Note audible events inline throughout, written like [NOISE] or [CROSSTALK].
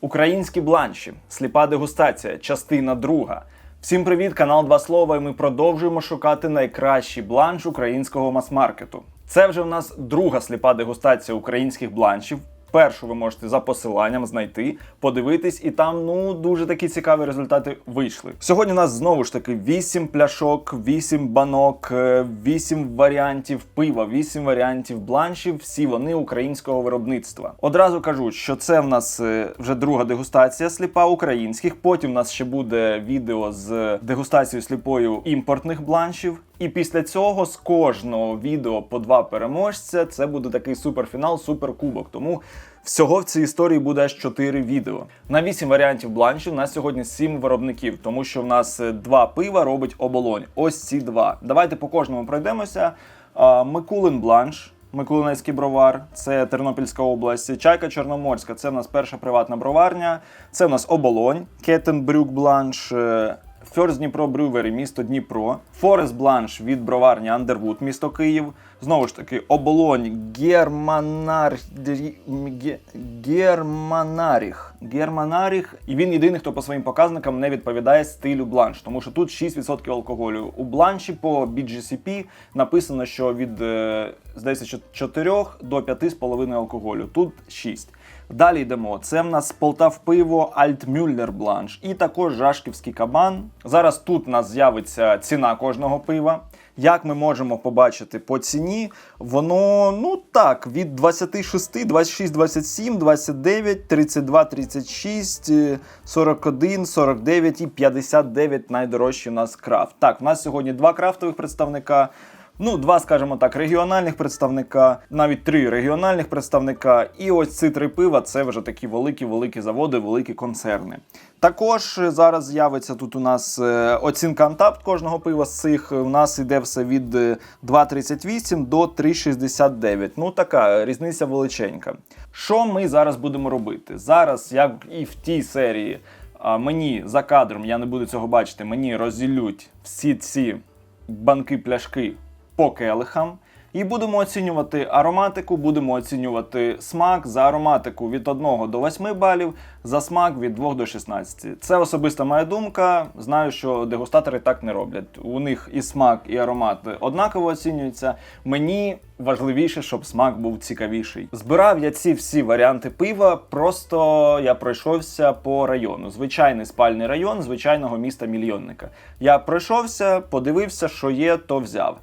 Українські бланші, сліпа дегустація, частина друга. Всім привіт, канал Два Слова. І ми продовжуємо шукати найкращий бланш українського мас-маркету. Це вже в нас друга сліпа дегустація українських бланшів. Першу ви можете за посиланням знайти, подивитись, і там ну дуже такі цікаві результати вийшли. Сьогодні у нас знову ж таки 8 пляшок, 8 банок, 8 варіантів пива, 8 варіантів бланшів. Всі вони українського виробництва. Одразу кажу, що це в нас е, вже друга дегустація сліпа українських. Потім у нас ще буде відео з дегустацією сліпою імпортних бланшів. І після цього з кожного відео по два переможця це буде такий суперфінал, суперкубок. Тому всього в цій історії буде аж 4 відео. На 8 варіантів бланшів у нас сьогодні 7 виробників, тому що в нас е, два пива робить оболонь. Ось ці два. Давайте по кожному пройдемося. Микулин бланш. Миколинецький бровар, це Тернопільська область, Чайка Чорноморська, це в нас перша приватна броварня, це в нас оболонь, Кетенбрюк Бланш, Фьорз Дніпро Брювері, місто Дніпро, Форест Бланш від броварні Андервуд, місто Київ. Знову ж таки, оболонь Германар... Германаріх. Германаріх. І він єдиний, хто по своїм показникам не відповідає стилю бланш, тому що тут 6% алкоголю. У бланші по BGCP написано, що від е, здається 4 до 5,5 алкоголю. Тут 6. Далі йдемо. Це в нас Полтав пиво Альтмюллер Бланш і також Жашківський кабан. Зараз тут у нас з'явиться ціна кожного пива. Як ми можемо побачити по ціні, воно ну так, від 26, 26, 27, 29, 32, 36, е, 41, 49 і 59 найдорожчі у нас крафт. Так, в нас сьогодні два крафтових представника. Ну, два, скажімо так, регіональних представника, навіть три регіональних представника. І ось ці три пива це вже такі великі-великі заводи, великі концерни. Також е, зараз з'явиться тут у нас е, оцінка Антапт кожного пива з цих. У нас йде все від е, 2,38 до 3,69. Ну така різниця величенька. Що ми зараз будемо робити? Зараз, як і в тій серії, мені за кадром, я не буду цього бачити, мені розділють всі ці банки пляшки по келихам. І будемо оцінювати ароматику, будемо оцінювати смак за ароматику від 1 до 8 балів, за смак від 2 до 16. Це особиста моя думка. Знаю, що дегустатори так не роблять. У них і смак, і аромат однаково оцінюються. Мені важливіше, щоб смак був цікавіший. Збирав я ці всі варіанти пива. Просто я пройшовся по району. Звичайний спальний район звичайного міста мільйонника. Я пройшовся, подивився, що є, то взяв.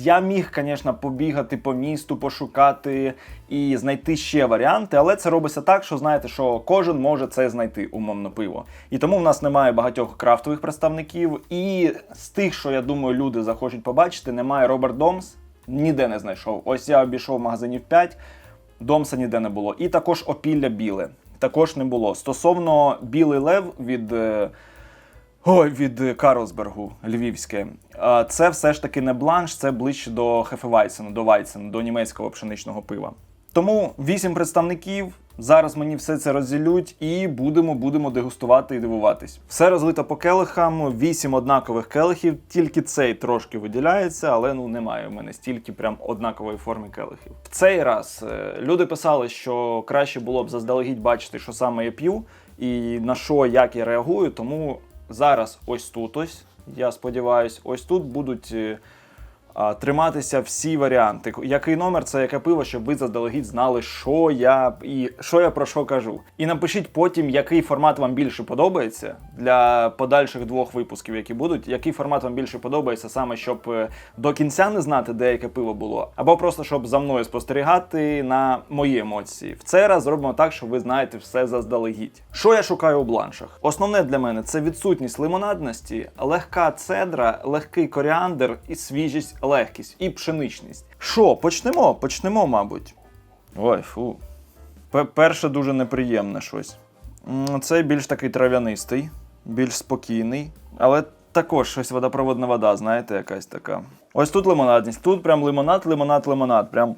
Я міг, звісно, побігати по місту, пошукати і знайти ще варіанти, але це робиться так, що знаєте, що кожен може це знайти, умовно пиво. І тому в нас немає багатьох крафтових представників. І з тих, що я думаю, люди захочуть побачити, немає Роберт Домс. Ніде не знайшов. Ось я обійшов магазинів 5, Домса ніде не було. І також опілля біле. Також не було. Стосовно білий лев від. Ой, від Карлсбергу Львівське. Це все ж таки не бланш, це ближче до Хефевайсену, до Вайсену, до німецького пшеничного пива. Тому вісім представників. Зараз мені все це розділють і будемо будемо дегустувати і дивуватись. Все розлито по келихам, вісім однакових келихів, тільки цей трошки виділяється, але ну немає в мене стільки прям однакової форми келихів. В цей раз е, люди писали, що краще було б заздалегідь бачити, що саме я п'ю, і на що як я реагую, тому зараз ось тут ось. Я сподіваюся, ось тут будуть е, триматися всі варіанти. Який номер це яке пиво, щоб ви заздалегідь знали, що я і що я про що кажу. І напишіть потім, який формат вам більше подобається для подальших двох випусків, які будуть. Який формат вам більше подобається, саме щоб е, до кінця не знати, де яке пиво було, або просто щоб за мною спостерігати на мої емоції. В цей раз зробимо так, що ви знаєте все заздалегідь. Що я шукаю у бланшах? Основне для мене це відсутність лимонадності, легка цедра, легкий коріандр і свіжість, легкість і пшеничність. Що, почнемо? Почнемо, мабуть. Ой, фу. Перше дуже неприємне щось. М, Цей більш такий трав'янистий, більш спокійний, але також щось водопроводна вода, знаєте, якась така. Ось тут лимонадність. Тут прям лимонад, лимонад, лимонад. Прям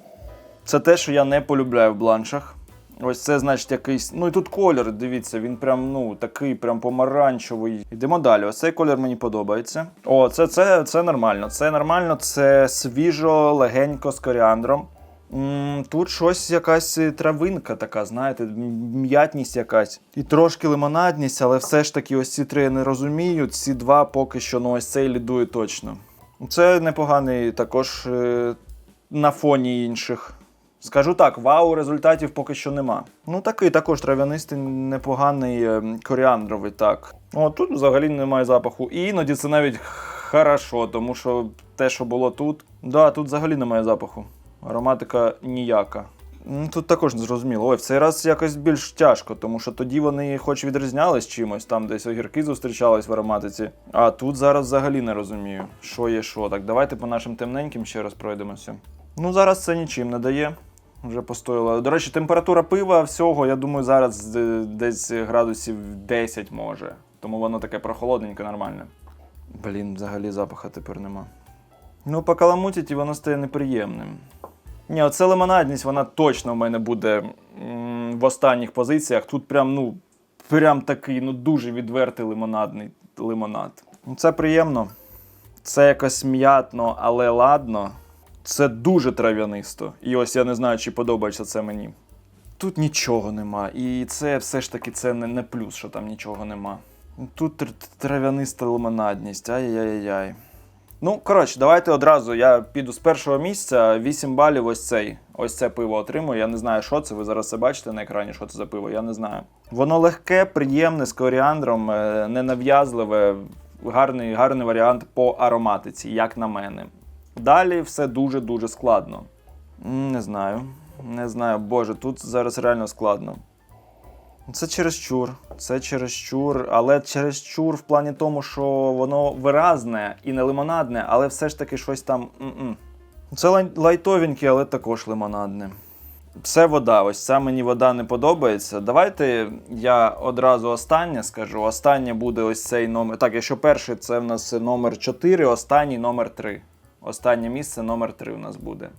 це те, що я не полюбляю в бланшах. Ось це, значить, якийсь. Ну і тут колір, дивіться, він прям ну такий, прям помаранчевий. Йдемо далі. Ось цей колір мені подобається. О, це, це, це нормально. Це нормально, це свіжо, легенько з коріандром. Тут щось якась травинка така, знаєте, м'ятність якась. І трошки лимонадність, але все ж таки ось ці три я не розумію. Ці два поки що, ну ось цей лідує точно. Це непоганий також е, на фоні інших. Скажу так, вау, результатів поки що нема. Ну такий також трав'янистий, непоганий е, коріандровий, так. О, тут взагалі немає запаху. І іноді це навіть хорошо, тому що те, що було тут, да, тут взагалі немає запаху. Ароматика ніяка. Ну, Тут також не зрозуміло. Ой, в цей раз якось більш тяжко, тому що тоді вони хоч відрізнялись чимось, там десь огірки зустрічались в ароматиці. А тут зараз взагалі не розумію, що є що. Так, давайте по нашим темненьким ще раз пройдемося. Ну, зараз це нічим не дає. Вже постояло. До речі, температура пива всього, я думаю, зараз е, десь градусів 10 може. Тому воно таке прохолодненьке, нормальне. Блін, взагалі запаха тепер нема. Ну, покаламутять і воно стає неприємним. Ні, оце лимонадність, вона точно в мене буде м, в останніх позиціях. Тут прям, ну, прям такий, ну, дуже відвертий лимонадний лимонад. Ну, Це приємно. Це якось м'ятно, але ладно. Це дуже трав'янисто. І ось я не знаю, чи подобається це мені. Тут нічого нема. І це все ж таки це не, не плюс, що там нічого нема. Тут трав'яниста лимонадність. Ай-яй-яй. Ну, коротше, давайте одразу. Я піду з першого місця. 8 балів ось цей. Ось це пиво отримую. Я не знаю, що це. Ви зараз це бачите на екрані, що це за пиво. Я не знаю. Воно легке, приємне, з коріандром, е, ненав'язливе, гарний, гарний варіант по ароматиці, як на мене. Далі все дуже-дуже складно. Не знаю. Не знаю, боже, тут зараз реально складно. Це чересчур, це чересчур, але чересчур в плані тому, що воно виразне і не лимонадне, але все ж таки щось там. м-м. Це лай- лайтовеньке, але також лимонадне. Це вода. Ось ця мені вода не подобається. Давайте я одразу останнє скажу. Останнє буде ось цей номер. Так, якщо перший це в нас номер 4, останній номер 3. Останнє місце номер 3 у нас буде.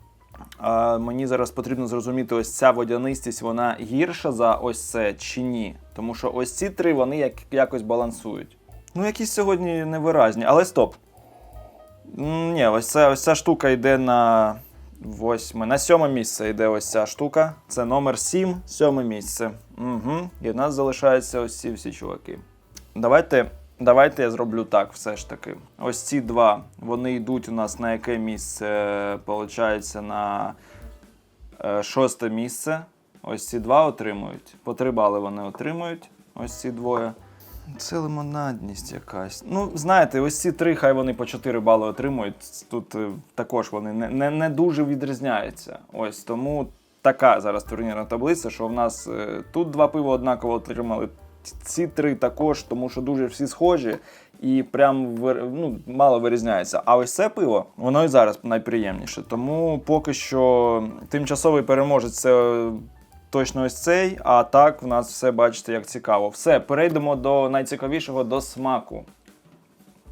А мені зараз потрібно зрозуміти, ось ця водянистість, вона гірша за ось це чи ні. Тому що ось ці три вони як, якось балансують. Ну, якісь сьогодні невиразні, але стоп. Ні, ось ця, ось ця штука йде на восьме. На сьоме місце йде ось ця штука. Це номер 7, сьоме місце. Угу. І в нас залишаються ось ці всі чуваки. Давайте, давайте я зроблю так, все ж таки. Ось ці два, вони йдуть у нас на яке місце? Получається, на е, шосте місце. Ось ці два отримують. По три бали вони отримують. Ось ці двоє. Це лимонадність якась. Ну, знаєте, ось ці три, хай вони по 4 бали отримують. Тут е, також вони не, не, не дуже відрізняються. Ось тому така зараз турнірна таблиця, що в нас е, тут два пива однаково отримали. Ці три також, тому що дуже всі схожі і прям ну, мало вирізняється. А ось це пиво, воно і зараз найприємніше. Тому поки що тимчасовий переможець це точно ось цей. А так в нас все бачите, як цікаво. Все, перейдемо до найцікавішого до смаку.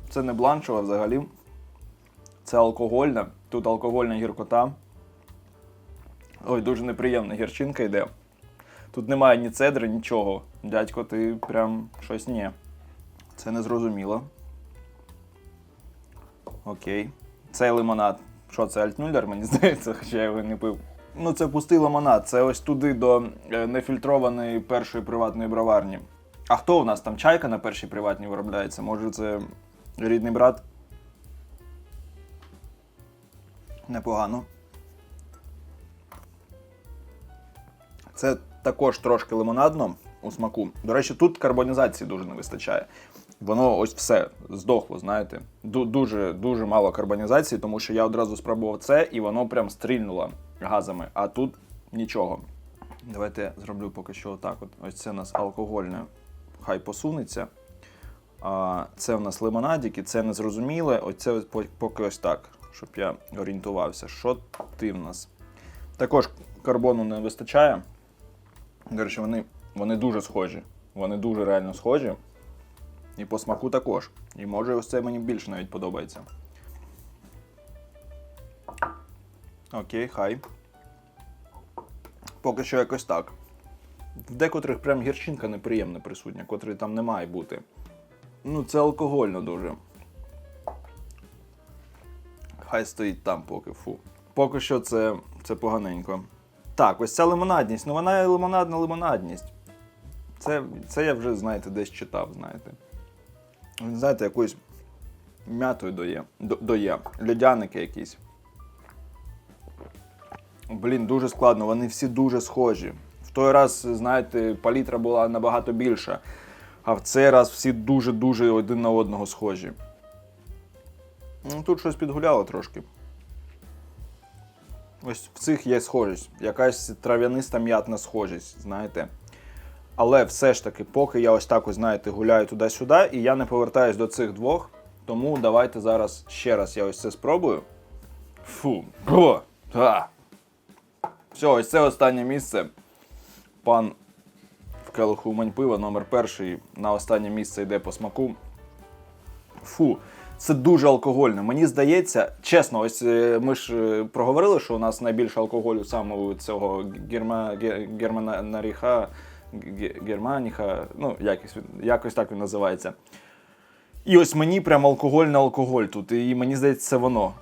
Це не бланшова взагалі. Це алкогольне. Тут алкогольна гіркота. Ой, дуже неприємна гірчинка йде. Тут немає ні цедри, нічого. Дядько, ти прям щось ні. Це не зрозуміло. Окей. Це лимонад. Що це Альтмюллер, мені [LAUGHS] здається, хоча я його не пив. Ну, це пустий лимонад. Це ось туди до е, нефільтрованої першої приватної броварні. А хто у нас там чайка на першій приватній виробляється? Може, це рідний брат? Непогано. Це також трошки лимонадно у смаку. До речі, тут карбонізації дуже не вистачає. Воно ось все здохло, знаєте. Дуже дуже мало карбонізації, тому що я одразу спробував це і воно прям стрільнуло газами. А тут нічого. Давайте я зроблю поки що отак. От. Ось це у нас алкогольне, хай посунеться. А, це у нас лимонадики, це незрозуміле. Ось по- поки ось так, щоб я орієнтувався. Що ти в нас? Також карбону не вистачає. До речі, вони, вони дуже схожі. Вони дуже реально схожі. І по смаку також. І може ось це мені більше навіть подобається. Окей, хай. Поки що якось так. В декотрих прям гірчинка неприємна присутня, котрої там не має бути. Ну, це алкогольно дуже. Хай стоїть там поки фу. Поки що це Це поганенько. Так, ось ця лимонадність. Ну вона лимонадна лимонадність. Це, це я вже, знаєте, десь читав, знаєте. Він, знаєте, якоюсь м'ятою доє. До- доє. Льодяники якісь. Блін, дуже складно, вони всі дуже схожі. В той раз, знаєте, палітра була набагато більша, а в цей раз всі дуже-дуже один на одного схожі. Ну, тут щось підгуляло трошки. Ось в цих є схожість, якась трав'яниста м'ятна схожість, знаєте. Але все ж таки, поки я ось так ось, знаєте, гуляю туди-сюди, і я не повертаюсь до цих двох, тому давайте зараз ще раз я ось це спробую. Фу. О, а. Все, ось це останнє місце. Пан в келиху Умань пива номер перший на останнє місце йде по смаку. Фу, це дуже алкогольно. Мені здається, чесно, ось е, ми ж е, проговорили, що у нас найбільше алкоголю саме у цього герма, ге- германаріха, германіха, ну, якось, якось так він називається. І ось мені прям алкоголь на алкоголь тут. І мені здається, це воно.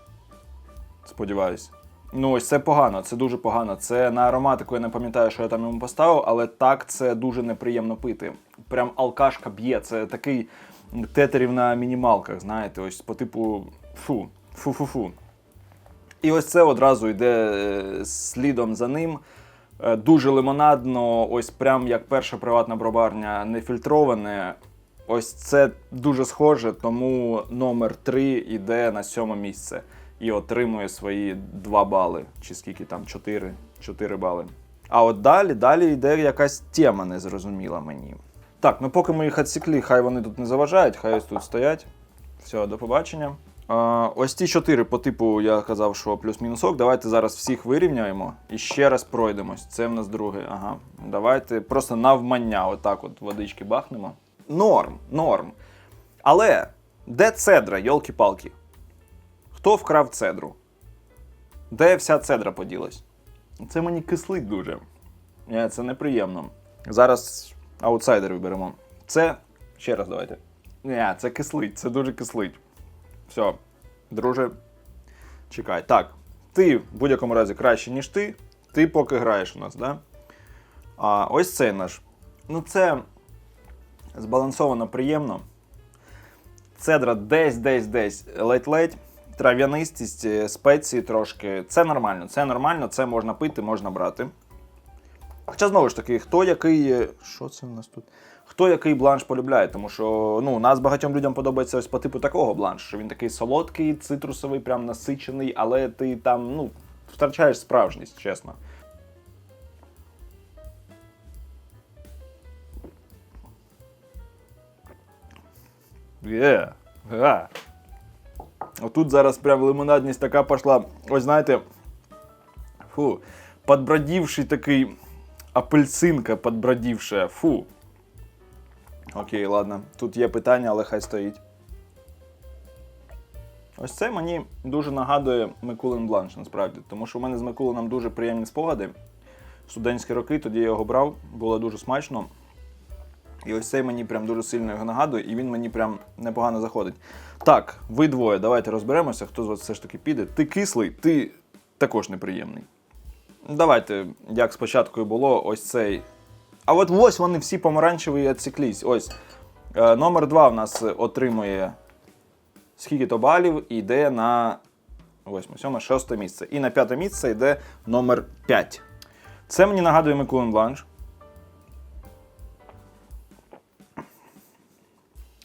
Сподіваюсь. Ну, ось це погано, це дуже погано. Це на ароматику я не пам'ятаю, що я там йому поставив, але так це дуже неприємно пити. Прям алкашка б'є. Це такий тетерів на мінімалках, знаєте, ось по типу фу, фу-фу-фу. І ось це одразу йде е, слідом за ним. Е, Дуже лимонадно, ось прям як перша приватна броварня, нефільтроване. Ось це дуже схоже, тому номер 3 йде на сьоме місце і отримує свої 2 бали. Чи скільки там? 4, 4 бали. А от далі, далі йде якась тема незрозуміла мені. Так, ну поки ми їх відсікли, хай вони тут не заважають, хай ось тут стоять. Все, до побачення. А, ось ті чотири по типу, я казав, що плюс-мінусок. Давайте зараз всіх вирівняємо і ще раз пройдемось. Це в нас друге. Ага. Давайте просто навмання, отак от водички бахнемо. Норм, норм. Але де цедра, йолки-палки? Хто вкрав цедру? Де вся цедра поділась? Це мені кислить дуже. Це неприємно. Зараз аутсайдерів беремо. Це. Ще раз давайте. Ні, це кислить, це дуже кислить. Все, друже, чекай. Так, ти в будь-якому разі краще, ніж ти. Ти поки граєш у нас, да? А ось цей наш. Ну, це збалансовано приємно. Цедра десь, десь, десь ледь-ледь. Трав'янистість, е, спеції трошки. Це нормально, це нормально, це можна пити, можна брати. Хоча знову ж таки, хто який. Що це в нас тут? Хто який бланш полюбляє, тому що ну, нас багатьом людям подобається ось по типу такого бланшу, що він такий солодкий, цитрусовий, прям насичений, але ти там ну, втрачаєш справжність, чесно. Є. Га. Отут зараз прям лимонадність така пішла. Ось знаєте. Фу. Подбродівший такий апельсинка подбродівша. Фу. Окей, ладно. Тут є питання, але хай стоїть. Ось це мені дуже нагадує Микулин Бланш, насправді. Тому що в мене з Микулином дуже приємні спогади. Студентські роки тоді я його брав, було дуже смачно. І ось цей мені прям дуже сильно його нагадує, і він мені прям непогано заходить. Так, ви двоє, давайте розберемося, хто з вас все ж таки піде. Ти кислий, ти також неприємний. Давайте, як спочатку і було, ось цей. А от ось вони всі помаранчеві і відсіклись. Ось. Е, номер 2 в нас отримує скільки то балів і йде на 8, 7, 6 місце. І на п'яте місце йде номер 5. Це мені нагадує Микулин Бланш.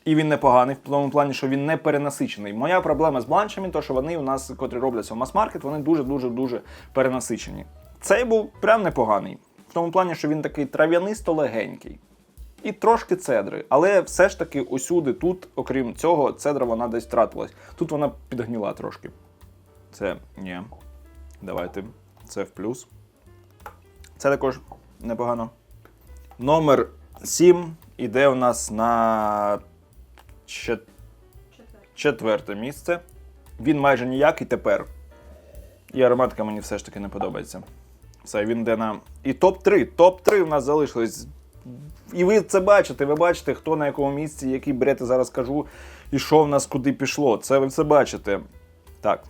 І він непоганий в тому плані, що він не перенасичений. Моя проблема з бланшами, то що вони у нас, котрі робляться в мас-маркет, вони дуже-дуже дуже перенасичені. Цей був прям непоганий. В тому плані, що він такий трав'янисто легенький. І трошки цедри. Але все ж таки усюди тут, окрім цього, цедра вона десь втратилась. Тут вона підгніла трошки. Це ні. Давайте. Це в плюс. Це також непогано. Номер 7 іде у нас на чет- четверте місце. Він майже ніякий тепер. І ароматика мені все ж таки не подобається. Це він де на. І топ-3. Топ-3 в нас залишилось. І ви це бачите, ви бачите, хто на якому місці, які брети зараз кажу, і що в нас куди пішло. Це ви все бачите. Так.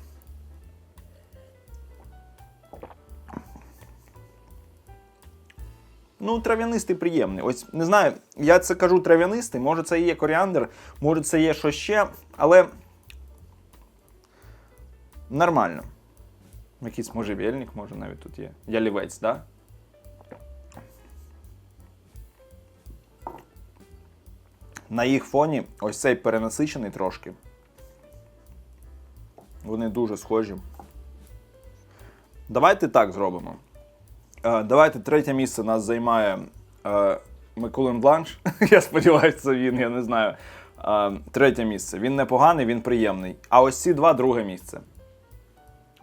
Ну, трав'янистий приємний. Ось не знаю, я це кажу трав'янистий, може це і є коріандр, може це є що ще, але нормально. Якийсь можжевельник, може навіть тут є. Ялівець, так? Да? На їх фоні ось цей перенасичений трошки. Вони дуже схожі. Давайте так зробимо. Е, давайте третє місце нас займає е, Микулин Бланш. [LAUGHS] я сподіваюся, це він, я не знаю. Е, третє місце. Він непоганий, він приємний. А ось ці два друге місце.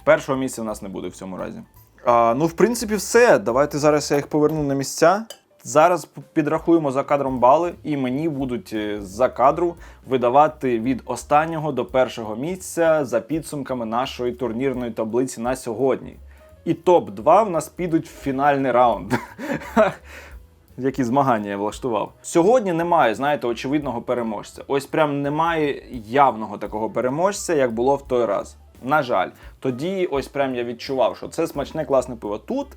Першого місця в нас не буде в цьому разі. А, ну, в принципі, все. Давайте зараз я їх поверну на місця. Зараз підрахуємо за кадром бали, і мені будуть е, за кадру видавати від останнього до першого місця за підсумками нашої турнірної таблиці на сьогодні. І топ-2 в нас підуть в фінальний раунд. [LAUGHS] Які змагання я влаштував. Сьогодні немає, знаєте, очевидного переможця. Ось прям немає явного такого переможця, як було в той раз. На жаль, тоді ось прям я відчував, що це смачне класне пиво. Тут,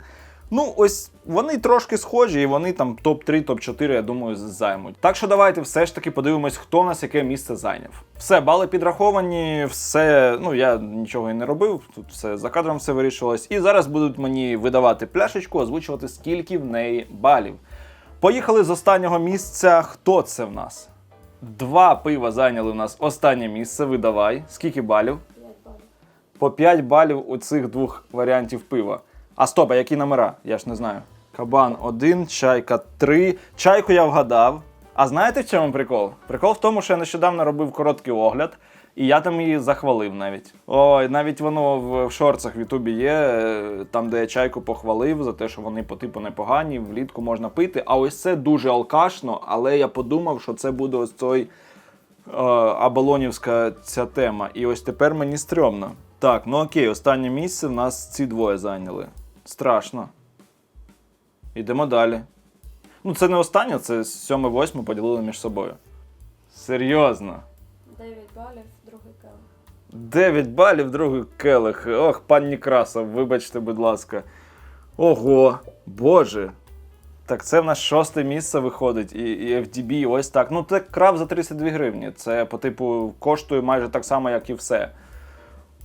ну ось вони трошки схожі, і вони там топ-3, топ-4, я думаю, займуть. Так що давайте все ж таки подивимось, хто в нас яке місце зайняв. Все, бали підраховані, все. Ну я нічого і не робив. Тут все за кадром все вирішувалось. І зараз будуть мені видавати пляшечку, озвучувати, скільки в неї балів. Поїхали з останнього місця. Хто це в нас? Два пива зайняли в нас останнє місце. Видавай. Скільки балів? 5 балів. По 5 балів у цих двох варіантів пива. А стоп, а які номера? Я ж не знаю. Кабан 1, чайка 3. Чайку я вгадав. А знаєте в чому прикол? Прикол в тому, що я нещодавно робив короткий огляд, і я там її захвалив навіть. Ой, навіть воно в, шорцах в Ютубі є, е, там, де я чайку похвалив за те, що вони по типу непогані, влітку можна пити. А ось це дуже алкашно, але я подумав, що це буде ось той е, Абалонівська ця тема. І ось тепер мені стрьомно. Так, ну окей, останнє місце в нас ці двоє зайняли. Страшно. Ідемо далі. Ну, це не останнє, це сьоме восьме поділили між собою. Серйозно. 9 балів, другий келих. 9 балів, другий келих. Ох, пан Некрасов, вибачте, будь ласка. Ого, боже. Так це в нас шосте місце виходить, і, і FDB ось так. Ну, це краб за 32 гривні. Це, по типу, коштує майже так само, як і все.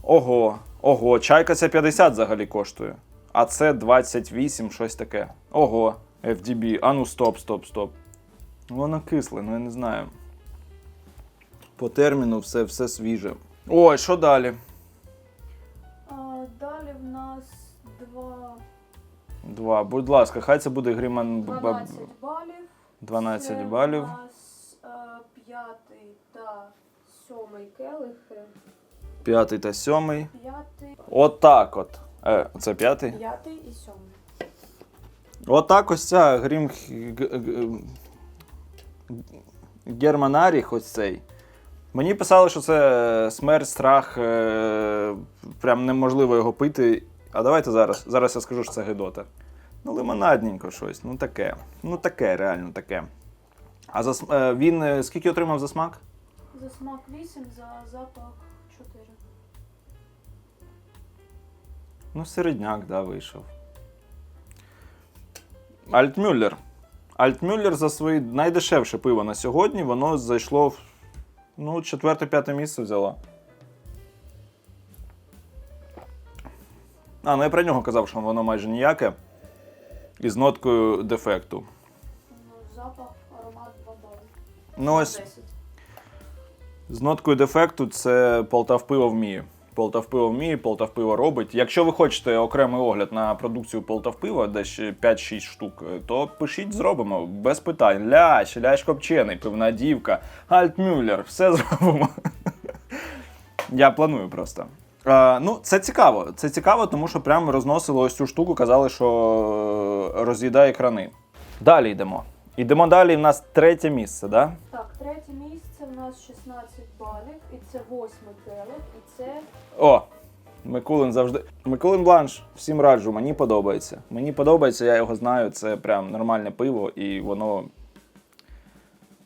Ого, ого, чайка ця 50 взагалі коштує. А це 28, щось таке. Ого, FDB. А ну стоп, стоп, стоп. Воно кисле, ну я не знаю. По терміну все, все свіже. Ой, що далі? А, далі в нас 2, Два. Будь ласка, хай це буде Гріман 12 балів. 12 Це балів. У нас е, п'ятий та сьомий келихи. П'ятий та сьомий. П'ятий, Отак от. Е, це п'ятий? п'ятий і сьомий. Отак ось ця Грім Германаріх ось цей. Мені писали, що це смерть, страх, е, прям неможливо його пити. А давайте зараз. Зараз я скажу, що це Гедота. Ну, лимонадненько щось. Ну таке. Ну таке, реально таке. А за, е, він е, скільки отримав за смак? За смак 8, за запах Ну, середняк, да, вийшов. Альтмюллер. Альтмюллер за свої найдешевше пиво на сьогодні, воно зайшло в ну, четверте-п'яте місце взяло. А, ну я про нього казав, що воно майже ніяке. І з ноткою дефекту. Ну, запах, аромат 2. Ну, ось 10. З ноткою дефекту це Полтав пиво вміє. Полтав пиво вміє, Полтав пиво робить. Якщо ви хочете окремий огляд на продукцію Полтав пива, де ще 5-6 штук, то пишіть, зробимо без питань. Лящ, лящ копчений, пивна дівка, Альтмюллер, все [LAUGHS] зробимо. Я планую просто. Е, ну, це цікаво. Це цікаво, тому що прямо розносили ось цю штуку, казали, що е, роз'їдає крани. Далі йдемо. Йдемо далі, в нас третє місце, да? Так, третє місце в нас 16 балів, і це восьмий келих, і це О, Микулин завжди. Микулин Бланш, всім раджу, мені подобається. Мені подобається, я його знаю, це прям нормальне пиво, і воно.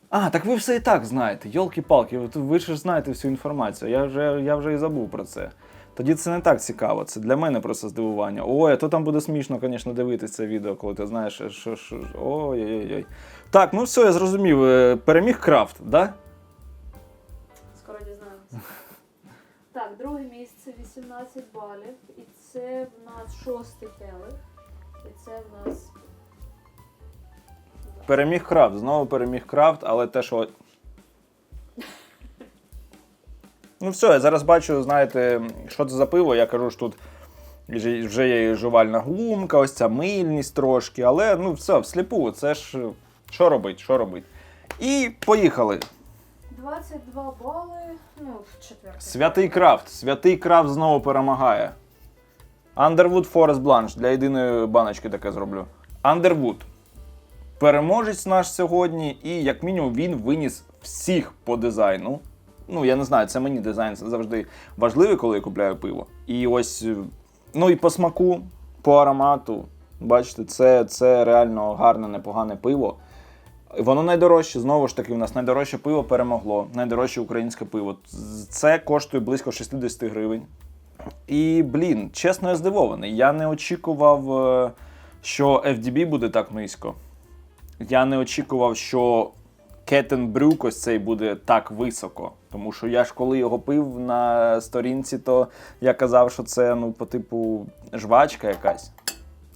А, так ви все і так знаєте. Йолки-палки, ви, ж знаєте всю інформацію. Я вже, я вже і забув про це. тоді це не так цікаво. Це для мене просто здивування. Ой, а то там буде смішно, звісно, дивитися це відео, коли ти знаєш, що. що, що ой-ой-ой. Так, ну все, я зрозумів. Е, Переміг крафт, да? Друге місце 18 балів. І це в нас шостий келих. І це в нас. Переміг крафт, знову переміг крафт, але те, що. Ну, все, я зараз бачу, знаєте, що це за пиво. Я кажу, що тут вже- є жувальна гумка, ось ця мильність трошки, але ну все, всліпу, це ж що робить, що робить. І поїхали. 22 бали. Ну, четвертий. Святий крафт. Святий крафт знову перемагає. Underwood Forest Blanche. Для єдиної баночки таке зроблю. Underwood. Переможець наш сьогодні, і як мінімум він виніс всіх по дизайну. Ну, я не знаю, це мені дизайн завжди важливий, коли я купляю пиво. І ось, е, ну і по смаку, по аромату. Бачите, це, це реально гарне, непогане пиво. Воно найдорожче, знову ж таки, у нас найдорожче пиво перемогло, найдорожче українське пиво. Це коштує близько 60 гривень. І, блін, чесно, я здивований. Я не очікував, е, що FDB буде так низько. Я не очікував, що Кетенбрюк ось цей буде так високо. Тому що я ж коли його пив на сторінці, то я казав, що це ну, по типу жвачка якась.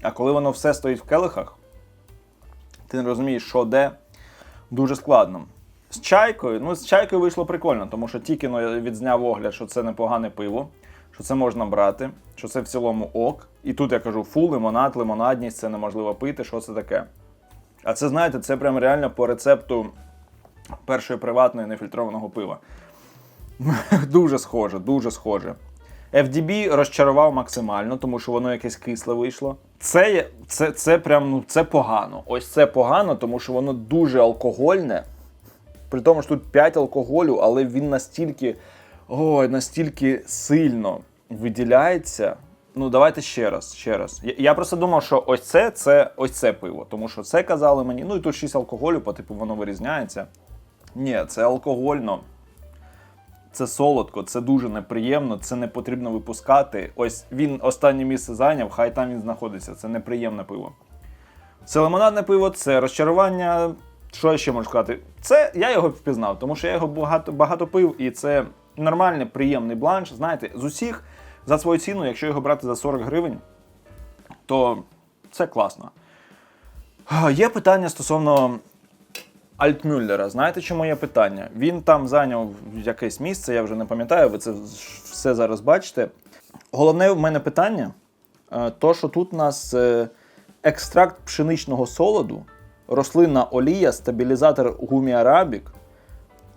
А коли воно все стоїть в келихах, ти не розумієш, що де, дуже складно. З чайкою, ну з чайкою вийшло прикольно, тому що тільки ну, я відзняв огляд, що це непогане пиво, що це можна брати, що це в цілому ок. І тут я кажу, фу, лимонад, лимонадність, це неможливо пити, що це таке. А це, знаєте, це прям реально по рецепту першої приватної нефільтрованого пива. [LAUGHS] дуже схоже, дуже схоже. FDB розчарував максимально, тому що воно якесь кисле вийшло. Це, це, це прям ну, це погано. Ось це погано, тому що воно дуже алкогольне. При тому, що тут 5 алкоголю, але він настільки, ой, настільки сильно виділяється. Ну, давайте ще раз, ще раз. Я, я просто думав, що ось це, це ось це пиво. Тому що це казали мені, ну і тут 6 алкоголю, по типу воно вирізняється. Ні, це алкогольно. Це солодко, це дуже неприємно, це не потрібно випускати. Ось він останнє місце зайняв, хай там він знаходиться. Це неприємне пиво. Це лимонадне пиво, це розчарування. Що я ще можу сказати? Це я його впізнав, тому що я його багато, багато пив, і це нормальний, приємний бланш. Знаєте, з усіх за свою ціну, якщо його брати за 40 гривень, то це класно. Є питання стосовно Альтмюллера. Знаєте, чому є питання? Він там зайняв якесь місце, я вже не пам'ятаю, ви це все зараз бачите. Головне в мене питання: е, то, що тут у нас е, екстракт пшеничного солоду, рослинна олія, стабілізатор гуміарабік,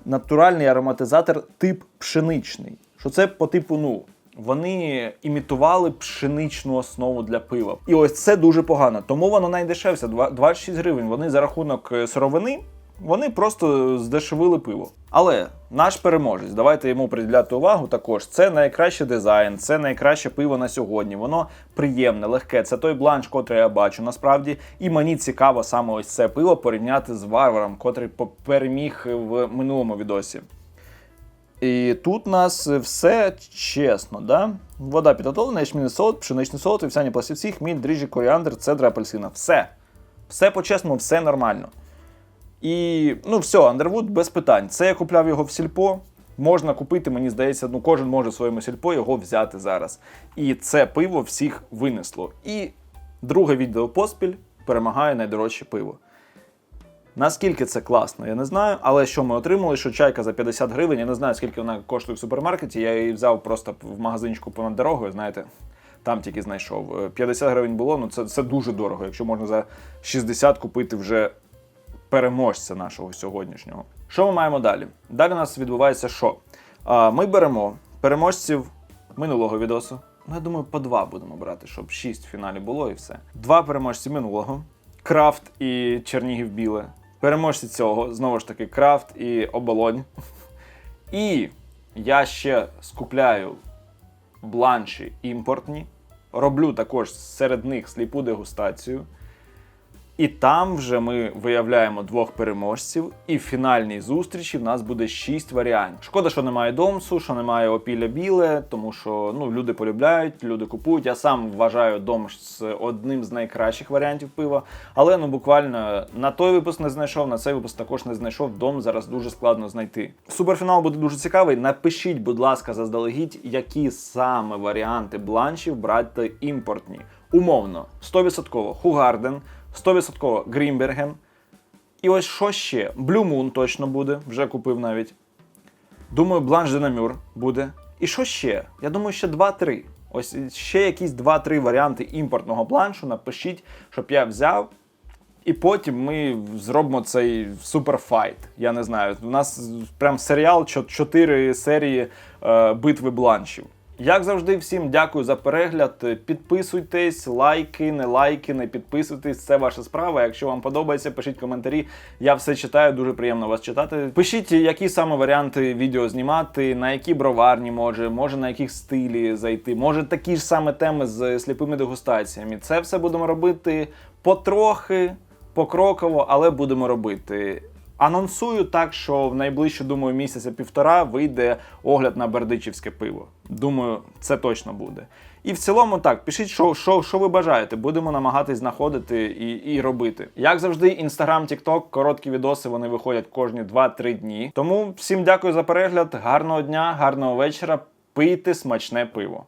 натуральний ароматизатор тип пшеничний. Що це по типу, ну, вони імітували пшеничну основу для пива. І ось це дуже погано. Тому воно найдешевше, два- 26 гривень. Вони за рахунок е, сировини. Вони просто здешевили пиво. Але наш переможець, давайте йому приділяти увагу також. Це найкращий дизайн, це найкраще пиво на сьогодні. Воно приємне, легке. Це той бланш, котрий я бачу насправді. І мені цікаво саме ось це пиво порівняти з варваром, котрий переміг в минулому відосі. І тут у нас все чесно, да? Вода підготовлена, ячмінний солод, пшеничний солод, вівсяні пластівці, хміль, дріжджі, коріандр, цедра, апельсина. Все. Все по-чесному, все нормально. І ну все, Underwood без питань. Це я купляв його в сільпо. Можна купити, мені здається, ну кожен може своєму сільпо його взяти зараз. І це пиво всіх винесло. І друге відео поспіль перемагає найдорожче пиво. Наскільки це класно, я не знаю. Але що ми отримали, що чайка за 50 гривень, я не знаю, скільки вона коштує в супермаркеті. Я її взяв просто в магазинчику понад дорогою, знаєте, там тільки знайшов. Е, 50 гривень було, ну це, це дуже дорого, якщо можна за 60 купити вже переможця нашого сьогоднішнього. Що ми маємо далі? Далі у нас відбувається що? Ми беремо переможців минулого відосу. Ну, я думаю, по два будемо брати, щоб шість в фіналі було і все. Два переможці минулого: Крафт і Чернігів Біле. Переможці цього, знову ж таки, Крафт і Оболонь. І я ще скупляю бланші імпортні. Роблю також серед них сліпу дегустацію. І там вже ми виявляємо двох переможців, і в фінальній зустрічі в нас буде шість варіантів. Шкода, що немає домсу, що немає опілля біле, тому що ну люди полюбляють, люди купують. Я сам вважаю домш одним з найкращих варіантів пива. Але ну буквально на той випуск не знайшов, на цей випуск також не знайшов. Дом зараз дуже складно знайти. Суперфінал буде дуже цікавий. Напишіть, будь ласка, заздалегідь, які саме варіанти бланшів брати імпортні. Умовно, 100% Хугарден, 100% Грімберген. І ось що ще? Blue точно буде, вже купив навіть. Думаю, Бланш де Намюр буде. І що ще? Я думаю, ще 2-3. Ось ще якісь 2-3 варіанти імпортного бланшу. Напишіть, щоб я взяв. І потім ми зробимо цей суперфайт. Я не знаю. У нас прям серіал, 4 серії е, битви бланшів. Як завжди, всім дякую за перегляд. Підписуйтесь, лайки, не лайки, не підписуйтесь. Це ваша справа. Якщо вам подобається, пишіть коментарі. Я все читаю, дуже приємно вас читати. Пишіть, які саме варіанти відео знімати, на які броварні може, може на яких стилі зайти, може такі ж саме теми з сліпими дегустаціями. Це все будемо робити потрохи, покроково, але будемо робити. Анонсую так, що в найближчу, думаю, місяця півтора вийде огляд на бердичівське пиво. Думаю, це точно буде. І в цілому так, пишіть, що, що, що ви бажаєте. Будемо намагатись знаходити і, і робити. Як завжди, інстаграм, тікток, короткі відоси вони виходять кожні 2-3 дні. Тому всім дякую за перегляд, гарного дня, гарного вечора. Пийте смачне пиво.